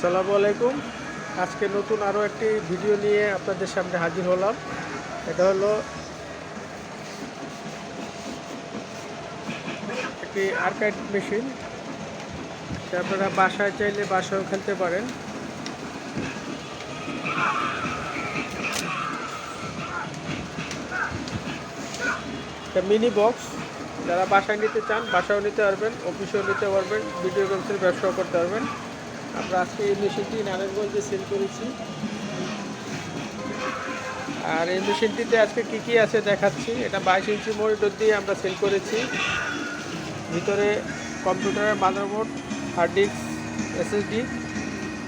আসসালামু আলাইকুম। আজকে নতুন আরও একটি ভিডিও নিয়ে আপনাদের সামনে হাজির হলাম। এটা হলো একটি আর্কাইড মেশিন। আপনারা বাসায় চাইলে বাসায়ও খেলতে পারেন। Mini box. যারা বাসায় নিতে চান বাসাও নিতে পারবেন, অফিসেও নিতে পারবেন, ভিডিও গেমসের ব্যবসাও করতে পারবেন। আমরা আজকে এই মেশিনটি নারায়ণগঞ্জে সেল করেছি। আর এই মেশিনটিতে আজকে কি কি আছে দেখাচ্ছি? এটা বাইশ ইঞ্চি মনিটর দিয়ে আমরা সেল করেছি। ভিতরে কম্পিউটারের motherboard hard disk SSD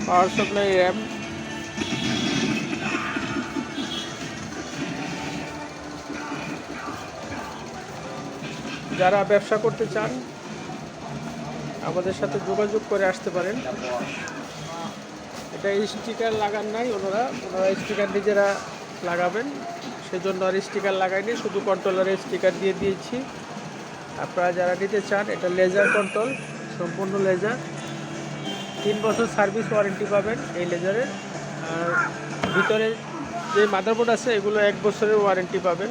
power supply RAM যারা ব্যবসা করতে চান আমাদের সাথে যোগাযোগ করে আসতে পারেন। এটা স্টিকার লাগান নাই ওনারা। ওনারা স্টিকার নিজেরা লাগাবেন। সেজন্য আর স্টিকার লাগাইনি, শুধু কন্ট্রোলারের স্টিকার দিয়ে দিয়েছি। আপনারা যারা নিতে চান, এটা লেজার কন্ট্রোল সম্পূর্ণ লেজার তিন বছর সার্ভিস ওয়ারেন্টি পাবেন এই লেজারের আর ভিতরে যে মাদারবোর্ড আছে, এগুলো এক বছরের ওয়ারেন্টি পাবেন।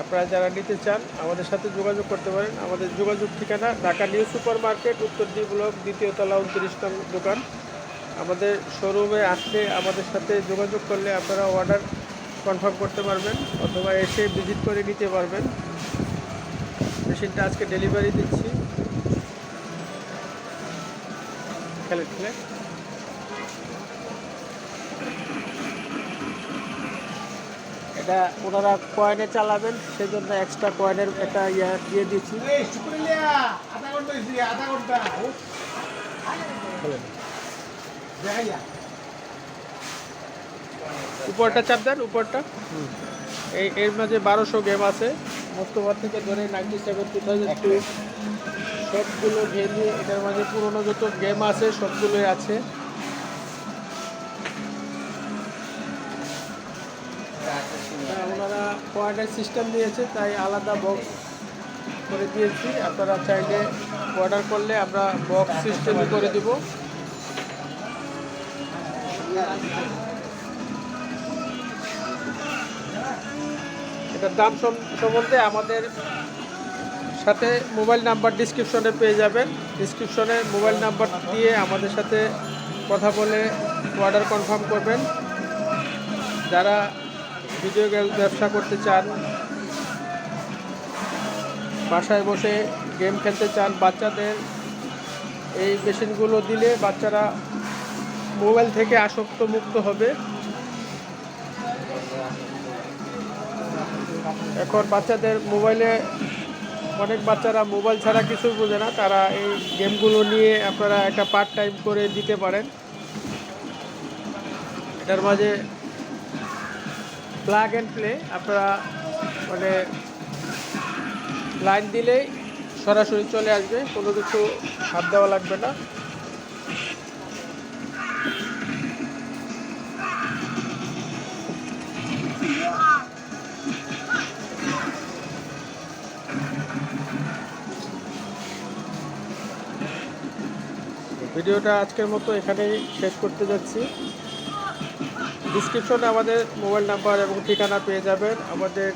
আপনারা যারা নিতে চান, আমাদের সাথে যোগাযোগ করতে পারেন। আমাদের যোগাযোগ ঠিকানা ঢাকা নিউ সুপার মার্কেট, উত্তর ডি ব্লক, দ্বিতীয় তলা উনত্রিশ নং দোকান। আমাদের শোরুমে আসলে আমাদের সাথে যোগাযোগ করলে আপনারা অর্ডার কনফার্ম করতে পারবেন অথবা এসে ভিজিট করে নিতে পারবেন। মেশিনটা আজকে ডেলিভারি দিচ্ছি। খেলে খেলে। এটা ওনারা কয়েনে চালাবেন সেজন্য এক্সট্রা কয়েনের একটা ইয়া দিয়ে দিচ্ছি। উপরটা চাপ দেন উপরটা। এই এর মাঝে বারোশো গেম আছে। মোস্তফার থেকে ধরে ninety seven two thousand two সবগুলো গেমই এটার মাঝে পুরোনো যত গেম আছে সবগুলোই আছে। ওনারা কোয়ার্ডার সিস্টেম দিয়েছে, তাই আলাদা বক্স করে দিয়েছি। আপনারা চাইলে অর্ডার করলে আমরা বক্স সিস্টেমই করে দিব। এটার দাম সম্বন্ধে আমাদের সাথে মোবাইল নাম্বার ডিসক্রিপশনে পেয়ে যাবেন। ডিসক্রিপশনে মোবাইল নাম্বার দিয়ে আমাদের সাথে কথা বলে অর্ডার কনফার্ম করবেন। যারা ভিডিও গেম ব্যবসা করতে চান, বাসায় বসে গেম খেলতে চান, বাচ্চাদের এই মেশিনগুলো দিলে বাচ্চারা মোবাইল থেকে আসক্ত মুক্ত হবে। এখন বাচ্চাদের মোবাইলে অনেক বাচ্চারা মোবাইল ছাড়া কিছু বোঝে না, তারা এই গেমগুলো নিয়ে আপনারা একটা পার্ট টাইম করে দিতে পারেন। এটার মাঝে প্লাগ অ্যান্ড প্লে আপনারা মানে লাইন দিলেই সরাসরি চলে আসবে, কোনো কিছু হাত দেওয়া লাগবে না। ভিডিওটা আজকের মতো এখানেই শেষ করতে যাচ্ছি। ডিসক্রিপশনে আমাদের মোবাইল নাম্বার এবং ঠিকানা পেয়ে যাবেন। আমাদের